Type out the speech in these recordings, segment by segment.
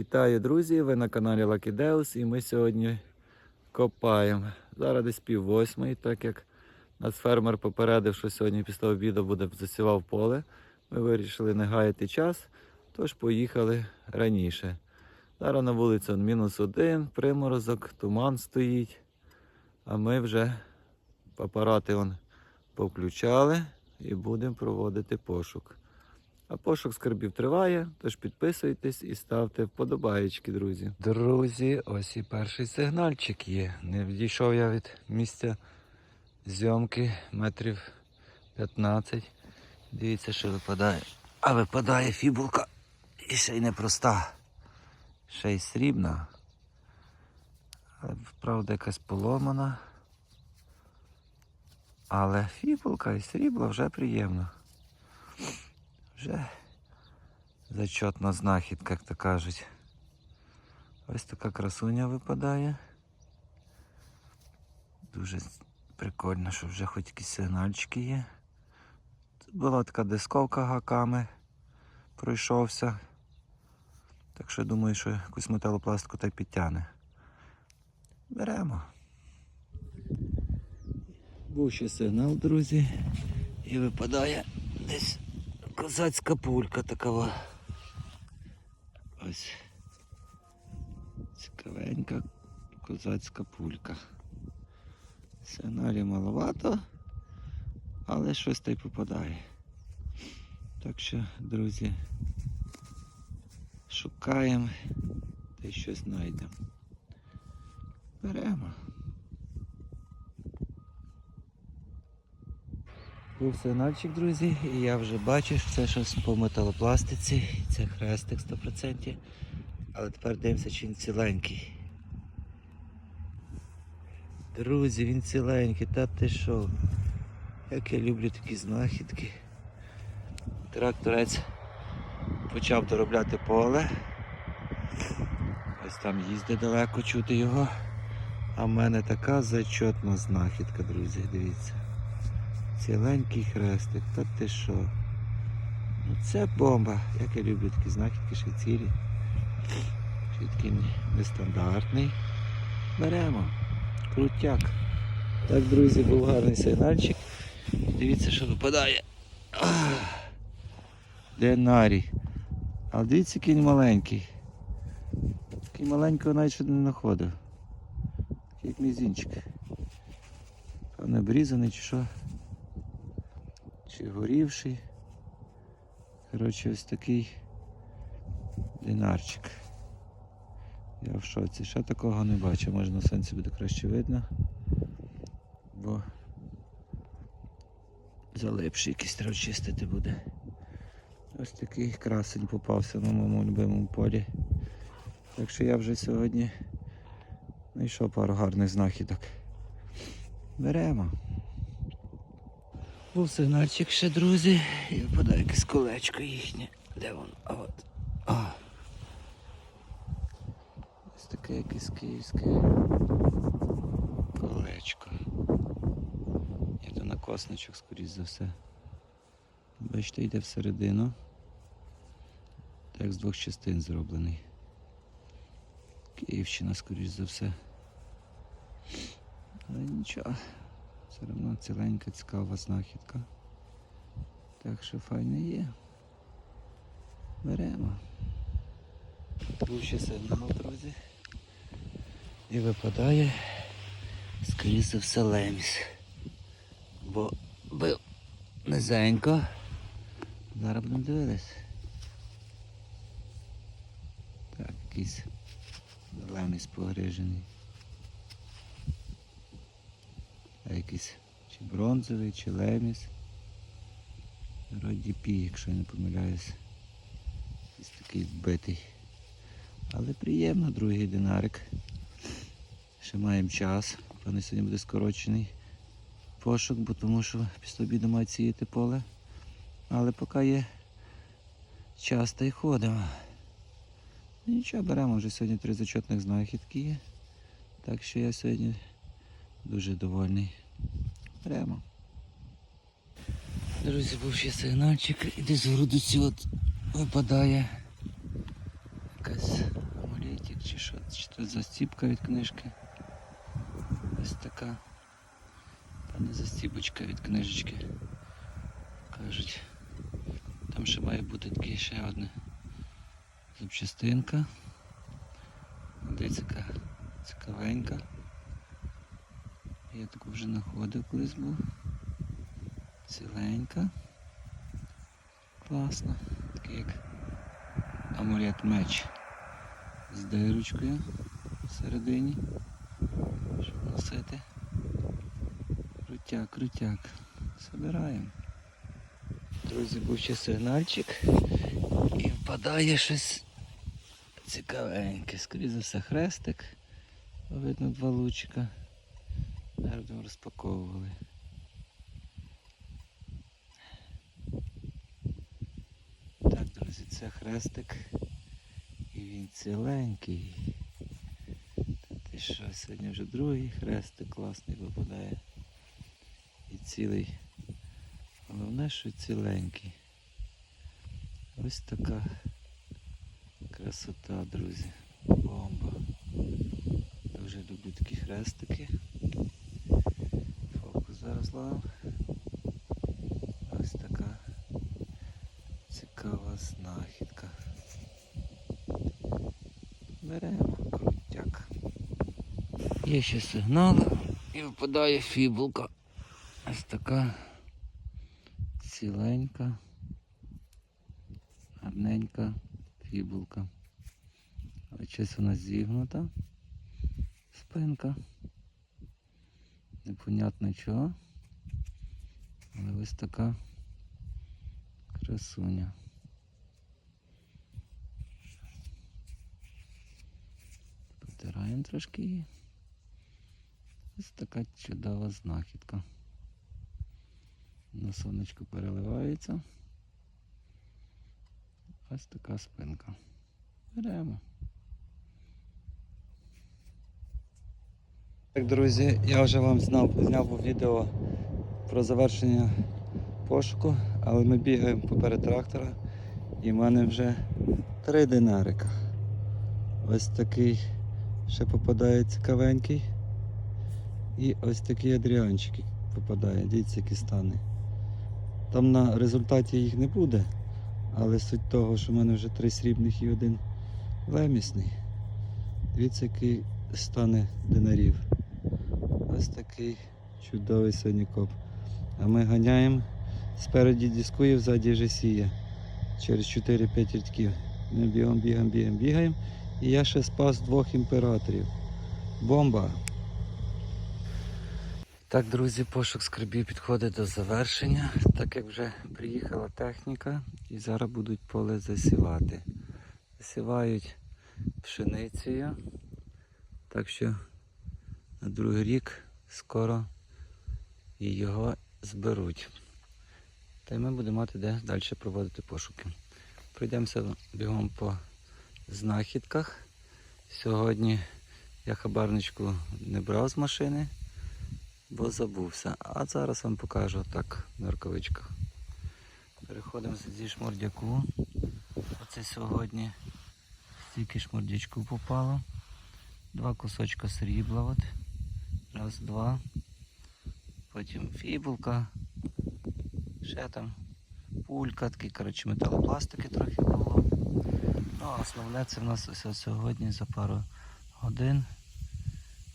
Вітаю, друзі! Ви на каналі Lucky Deus і ми сьогодні копаємо. Зараз десь пів восьмої, так як нас фермер попередив, що сьогодні після обіду буде засівав поле. Ми вирішили не гаяти час, тож поїхали раніше. Зараз на вулиці мінус один, приморозок, туман стоїть. А ми вже апарати он повключали і будемо проводити пошук. А пошук скарбів триває, тож підписуйтесь і ставте вподобаєчки, друзі. Друзі, ось і перший сигнальчик є. Не відійшов я від місця зйомки метрів 15. Дивіться, що випадає. А випадає фібулка. І ще й непроста. Ще й срібна. Правда, якась поломана. Але фібулка і срібло вже приємно. Вже зачетна знахідка, як то кажуть. Ось така красуня випадає. Дуже прикольно, що вже хоч якісь сигнальчики є. Тут була така дисковка гаками, пройшовся. Так що думаю, що якусь металопластику та й підтягне. Беремо. Був ще сигнал, друзі, і випадає десь козацька пулька такова. Ось. Цікавенька козацька пулька. Сигналів маловато, але щось та й попадає. Так що, друзі, шукаємо та й щось знайдемо. Беремо. Був сигнальчик, друзі, і я вже бачу, що це щось по металопластиці. Це хрестик 100%. Але тепер дивимося, чи він ціленький. Друзі, він ціленький, та ти що? Як я люблю такі знахідки. Тракторець почав доробляти поле. Ось там їздить далеко чути його. А в мене така зачетна знахідка, друзі, дивіться. Ціленький хрестик, та ти що? Ну це бомба. Як я люблю такі знахідки, ще цілі. Ще такий нестандартний. Беремо. Крутяк. Так, друзі, був гарний сигнальчик. Дивіться, що випадає. Ах! Динарій. Але дивіться, який маленький. Такий маленького навіть не знаходив. Такий як мізинчик. Певне обрізаний чи що чи горівший. Коротше, ось такий динарчик. Я в шоці. Ще такого не бачу, може на сонці буде краще видно. Бо залипший якийсь треба чистити буде. Ось такий красень попався на моєму любимому полі. Так що я вже сьогодні знайшов пару гарних знахідок. Беремо. Був сигнальчик ще, друзі, і випадає якесь колечко їхнє. Де воно? А от. А. Ось таке якесь київське колечко. Є то накосничок, скоріш за все. Бачите, йде всередину. Так з двох частин зроблений. Київщина, скоріш за все. Але нічого. Все одно ціленька, цікава знахідка. Так що файно є. Беремо. Ще сигнал, друзі. І випадає, скоріше все, леміс. Бо бив низенько. Зараз будемо дивитись. Так, якийсь леміс погрижений. А якийсь чи бронзовий, чи леміс. Роді пі, якщо я не помиляюсь. Якийсь такий вбитий. Але приємно, другий динарик. Ще маємо час. Певне сьогодні буде скорочений пошук, бо тому що після обіду мають сіяти поле. Але поки є час та й ходимо. Нічого, беремо, вже сьогодні три зачетних знахідки є. Так що я сьогодні дуже довольний. Беремо. Друзі, був ще сигнальчик і десь в грудиці от випадає якась Чи тут застіпка від книжки? Ось така. Та не застіпочка від книжечки. Кажуть. Там ще має бути таке ще одне запчастинка. Дивіться, цікавенька. Я таку вже знаходив колись був. Ціленька. Класно. Такий як амулет меч з дирочкою всередині. Щоб носити. Крутяк, крутяк. Собираємо. Друзі, був ще сигнальчик і впадає щось цікавеньке. Скоріше за все хрестик. Видно два лучика. Зараз розпаковували. Так, друзі, це хрестик. І він ціленький. Та ти що, сьогодні вже другий хрестик класний випадає. І цілий. Головне, що ціленький. Ось така красота, друзі. Бомба. Дуже люблю такі хрестики. Фокус. Ось така цікава знахідка. Беремо крутяк. Є ще сигнал і випадає фібулка. Ось така ціленька, гарненька фібулка. Ось щось вона зігнута. Спинка. Непонятно чого. Але ось така красуня. Потираємо трошки її. Ось така чудова знахідка. На сонечку переливається. Ось така спинка. Беремо. Так, друзі, я вже вам знав, зняв відео про завершення пошуку, але ми бігаємо поперед трактора і в мене вже три динарика. Ось такий ще попадає цікавенький. І ось такий адріанчик попадає, дивіться, які стани. Там на результаті їх не буде, але суть того, що в мене вже три срібних і один лемісний. Дивіться, який стане динарів. Ось такий чудовий сьогодні коп. А ми ганяємо спереді дискує, ззаді вже сіє. Через 4-5 рядків. Ми бігом, бігом, бігом, бігаємо. І я ще спас двох імператорів. Бомба! Так, друзі, пошук скарбів підходить до завершення, так як вже приїхала техніка і зараз будуть поле засівати. Засівають пшеницею, так що на другий рік скоро і його зберуть. Та й ми будемо мати де далі проводити пошуки. Пройдемося бігом по знахідках. Сьогодні я хабарничку не брав з машини бо забувся. А зараз вам покажу так на рукавичках. Переходимо зі шмордяку. Оце сьогодні стільки шмордячку попало. Два кусочка срібла. От. Раз, два. Потім фібулка. Ще там пулька, такий, коротше, металопластики трохи було. Ну, а основне це в нас ось сьогодні за пару годин.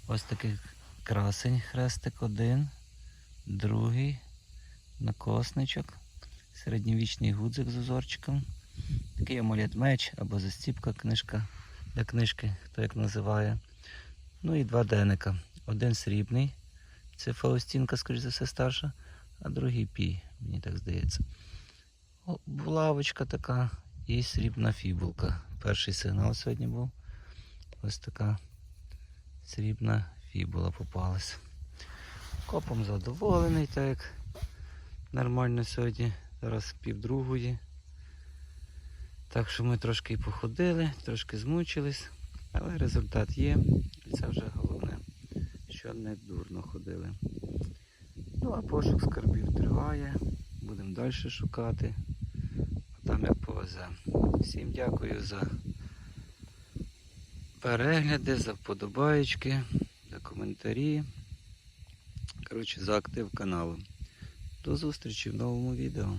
Ось таких красень хрестик один, другий, накосничок, середньовічний гудзик з узорчиком, такий амулет меч або застіпка книжка для книжки, хто як називає. Ну і два деника. Один срібний, це Фаустінка, скоріш за все, старша, а другий пій, мені так здається. О, Булавочка така і срібна фібулка. Перший сигнал сьогодні був. Ось така срібна фібула попалась. Копом задоволений, так як нормально сьогодні, зараз півдругої. Так що ми трошки походили, трошки змучились, але результат є. І це вже головне, що не дурно ходили. Ну а пошук скарбів триває, будемо далі шукати, а там як повезе. Всім дякую за перегляди, за вподобаєчки, за коментарі. Коротше, за актив каналу. До зустрічі в новому відео.